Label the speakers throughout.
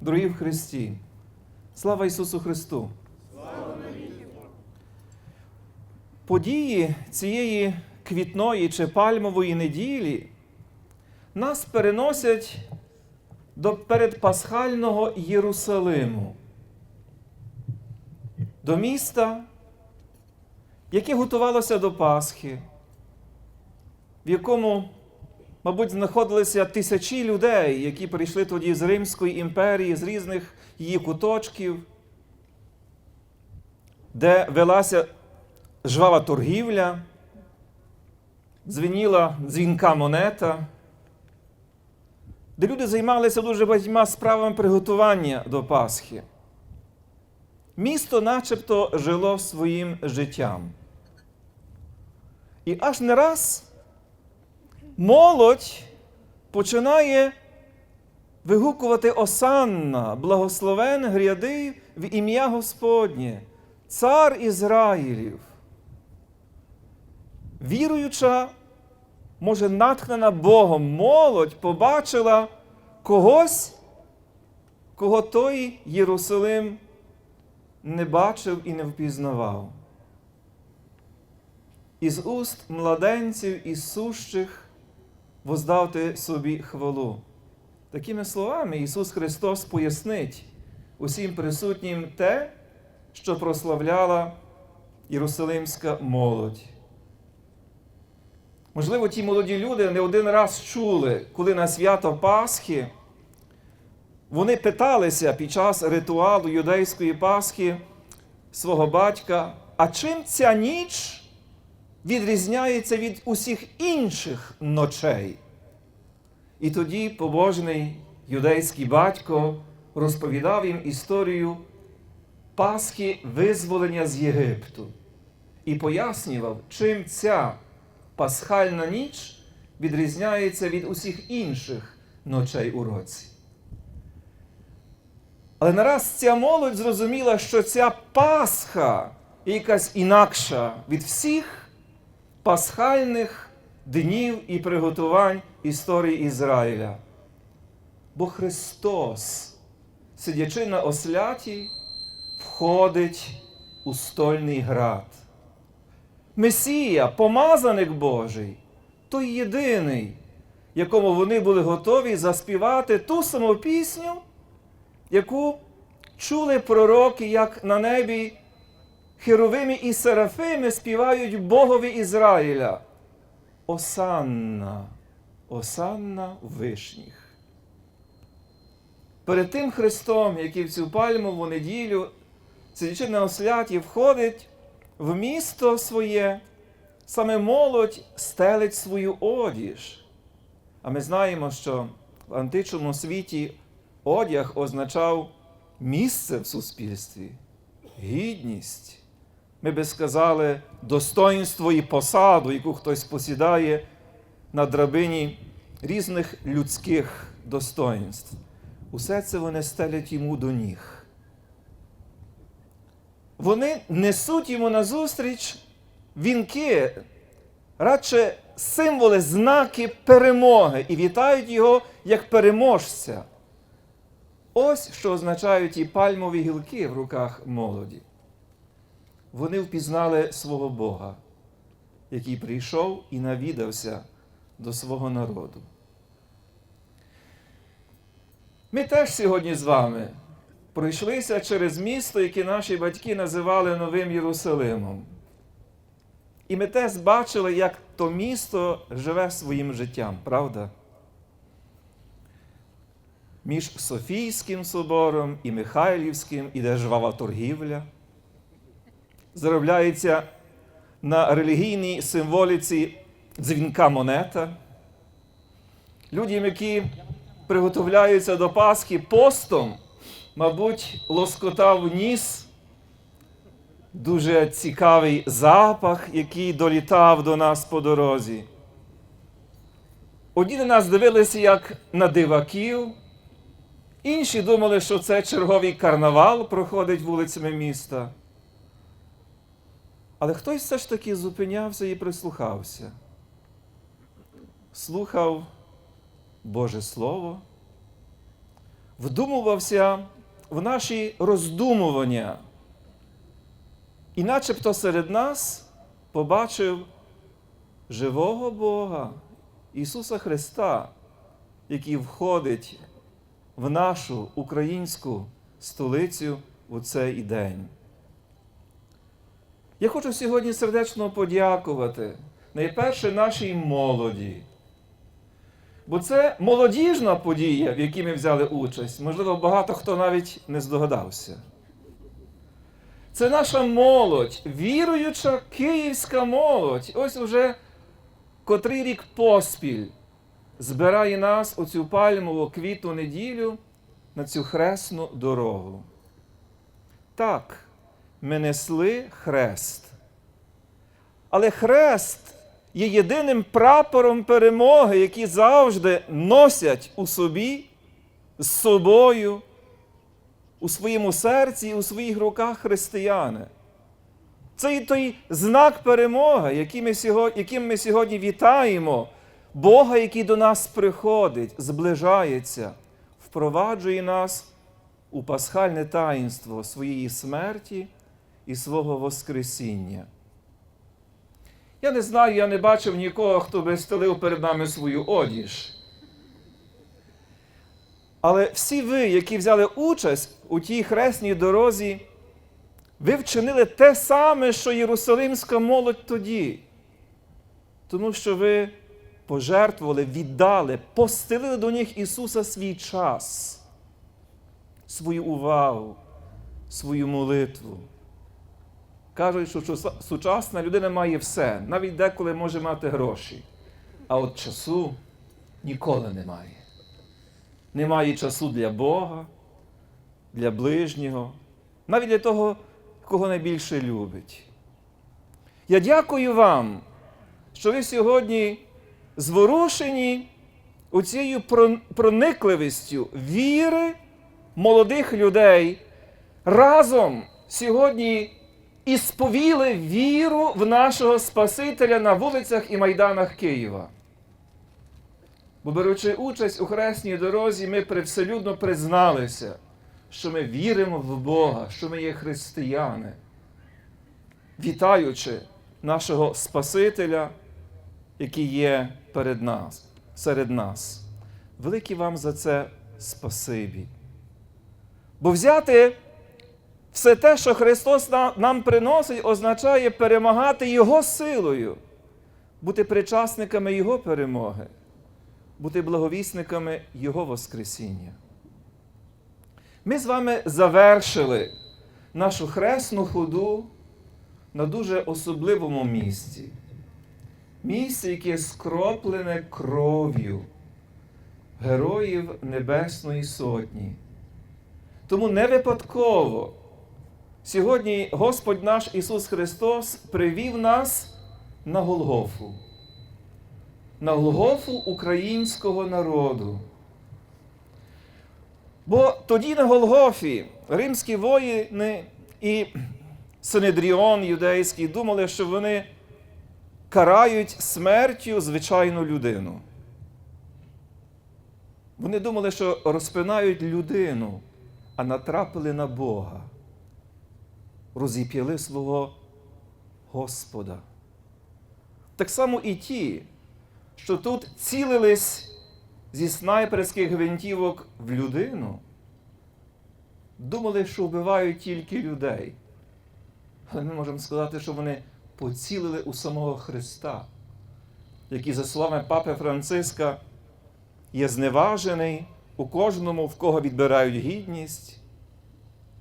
Speaker 1: Дорогі в Христі, слава Ісусу Христу! Події цієї квітної чи пальмової неділі нас переносять до передпасхального Єрусалиму, до міста, яке готувалося до Пасхи, в якому мабуть, знаходилися тисячі людей, які прийшли тоді з Римської імперії, з різних її куточків, де велася жвава торгівля, дзвеніла дзвінка монета, де люди займалися дуже багатьма справами приготування до Пасхи. Місто начебто жило своїм життям. І аж не раз молодь починає вигукувати Осанна, благословен гряди в ім'я Господнє, цар Ізраїлів. Віруюча, може, натхнена Богом, молодь побачила когось, кого той Єрусалим не бачив і не впізнавав. Із уст младенців і сущих воздавте собі хвалу. Такими словами Ісус Христос пояснить усім присутнім те, що прославляла Єрусалимська молодь. Можливо, ті молоді люди не один раз чули, коли на свято Пасхи вони питалися під час ритуалу юдейської Пасхи свого батька, а чим ця ніч відрізняється від усіх інших ночей? І тоді побожний юдейський батько розповідав їм історію Пасхи визволення з Єгипту і пояснював, чим ця пасхальна ніч відрізняється від усіх інших ночей у році. Але нараз ця молодь зрозуміла, що ця Пасха якась інакша від всіх пасхальних днів і приготувань історії Ізраїля. Бо Христос, сидячи на осляті, входить у стольний град. Месія, помазаник Божий, той єдиний, якому вони були готові заспівати ту саму пісню, яку чули пророки, як на небі Херовими і Серафими співають Богові Ізраїля. Осанна, Осанна вишніх. Перед тим Христом, який в цю пальмову неділю, сидячи на осляті, входить в місто своє, саме молодь стелить свою одіж. А ми знаємо, що в античному світі одяг означав місце в суспільстві, гідність. Ми би сказали, достоинство і посаду, яку хтось посідає на драбині різних людських достоинств. Усе це вони стелять йому до ніг. Вони несуть йому назустріч вінки, радше символи, знаки перемоги і вітають його як переможця. Ось що означають ті пальмові гілки в руках молоді. Вони впізнали свого Бога, який прийшов і навідався до свого народу. Ми теж сьогодні з вами пройшлися через місто, яке наші батьки називали Новим Єрусалимом. І ми теж бачили, як то місто живе своїм життям, правда? Між Софійським собором і Михайлівським іде жвава торгівля. Заробляється на релігійній символіці дзвінка монета. Людям, які приготовляються до Пасхи постом, мабуть, лоскотав ніс, дуже цікавий запах, який долітав до нас по дорозі. Одні на нас дивилися як на диваків, інші думали, що це черговий карнавал проходить вулицями міста. Але хтось все ж таки зупинявся і прислухався. слухав Боже Слово, вдумувався в наші роздумування, і начебто серед нас побачив живого Бога, Ісуса Христа, який входить в нашу українську столицю у цей день. Я хочу сьогодні сердечно подякувати найперше нашій молоді. Бо це молодіжна подія, в якій ми взяли участь. Можливо, багато хто навіть не здогадався. Це наша молодь, віруюча київська молодь. Ось уже котрий рік поспіль збирає нас у цю пальмову квітну неділю на цю хресну дорогу. Так, ми несли хрест. Але хрест є єдиним прапором перемоги, який завжди носять у собі, з собою, у своєму серці і у своїх руках християни. Це і той знак перемоги, яким ми сьогодні, яким ми сьогодні вітаємо, Бога, який до нас приходить, зближається, впроваджує нас у пасхальне таїнство своєї смерті і свого Воскресіння. Я не знаю, я не бачив нікого, хто би стелив перед нами свою одіж. Але всі ви, які взяли участь у тій хресній дорозі, ви вчинили те саме, що Єрусалимська молодь тоді. Тому що ви пожертвували, віддали, постелили до них Ісуса свій час, свою увагу, свою молитву. Кажуть, що сучасна людина має все, навіть деколи може мати гроші. А от часу ніколи немає. Немає часу для Бога, для ближнього, навіть для того, кого найбільше любить. Я дякую вам, що ви сьогодні зворушені оцією прон- проникливістю віри молодих людей разом сьогодні і сповіли віру в нашого Спасителя на вулицях і майданах Києва. Бо беручи участь у хресній дорозі, ми привселюдно призналися, що ми віримо в Бога, що ми є християни, вітаючи нашого Спасителя, який є перед нас, серед нас. Велике вам за це спасибі. Бо взяти все те, що Христос нам приносить, означає перемагати Його силою, бути причасниками Його перемоги, бути благовісниками Його Воскресіння. Ми з вами завершили нашу хресну ходу на дуже особливому місці. Місце, яке скроплене кров'ю героїв Небесної Сотні. Тому не випадково сьогодні Господь наш Ісус Христос привів нас на Голгофу, на Голгофу українського народу. Бо тоді на Голгофі римські воїни і Синедріон юдейський думали, що вони карають смертю звичайну людину. Вони думали, що розпинають людину, а натрапили на Бога, розіп'яли свого Господа. Так само і ті, що тут цілились зі снайперських гвинтівок в людину, думали, що вбивають тільки людей. Але ми можемо сказати, що вони поцілили у самого Христа, який, за словами Папи Франциска, є зневажений у кожному, в кого відбирають гідність,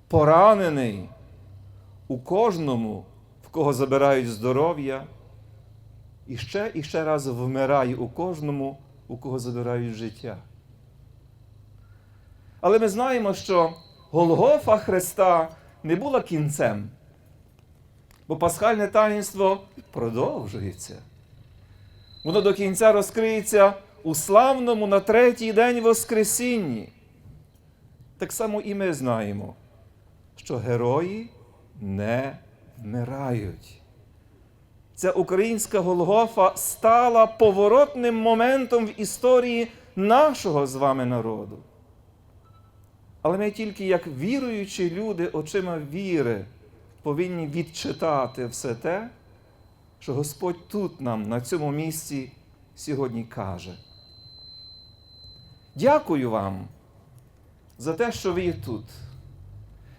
Speaker 1: поранений у кожному, в кого забирають здоров'я, і ще і ще раз вмирає у кожному, у кого забирають життя. Але ми знаємо, що Голгофа Христа не була кінцем, бо пасхальне таїнство продовжується. Воно до кінця розкриється у славному на третій день Воскресінні. Так само і ми знаємо, що герої не вмирають. ця українська Голгофа стала поворотним моментом в історії нашого з вами народу. Але ми тільки як віруючі люди очима віри повинні відчитати все те, що Господь тут нам, на цьому місці, сьогодні каже. Дякую вам за те, що ви є тут.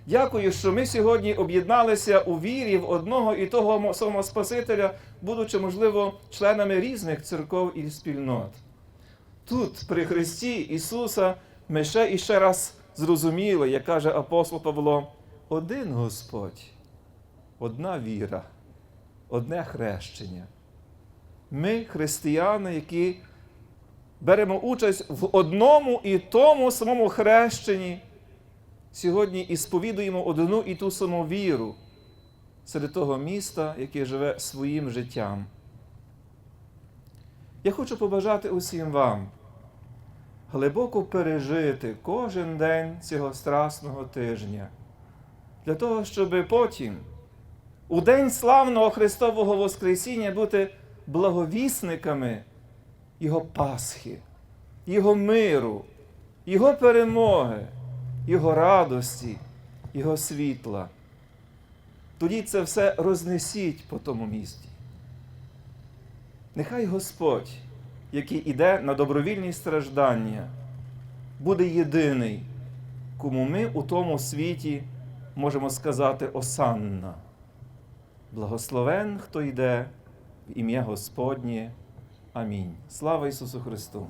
Speaker 1: Дякую, що ми сьогодні об'єдналися у вірі в одного і того самого Спасителя, будучи, можливо, членами різних церков і спільнот. Тут, при Христі Ісуса, ми ще і ще раз зрозуміли, як каже апостол Павло, один Господь, одна віра, одне хрещення. Ми, християни, які беремо участь в одному і тому самому хрещенні, сьогодні і сповідуємо одну і ту саму віру серед того міста, яке живе своїм життям. Я хочу побажати усім вам глибоко пережити кожен день цього страсного тижня, для того, щоб потім, у день славного Христового Воскресіння, бути благовісниками Його Пасхи, Його миру, Його перемоги, Його радості, Його світла. Тоді це все рознесіть по тому місті. Нехай Господь, який іде на добровільні страждання, буде єдиний, кому ми у тому світі можемо сказати Осанна. Благословен, хто йде в ім'я Господнє. Амінь. Слава Ісусу Христу!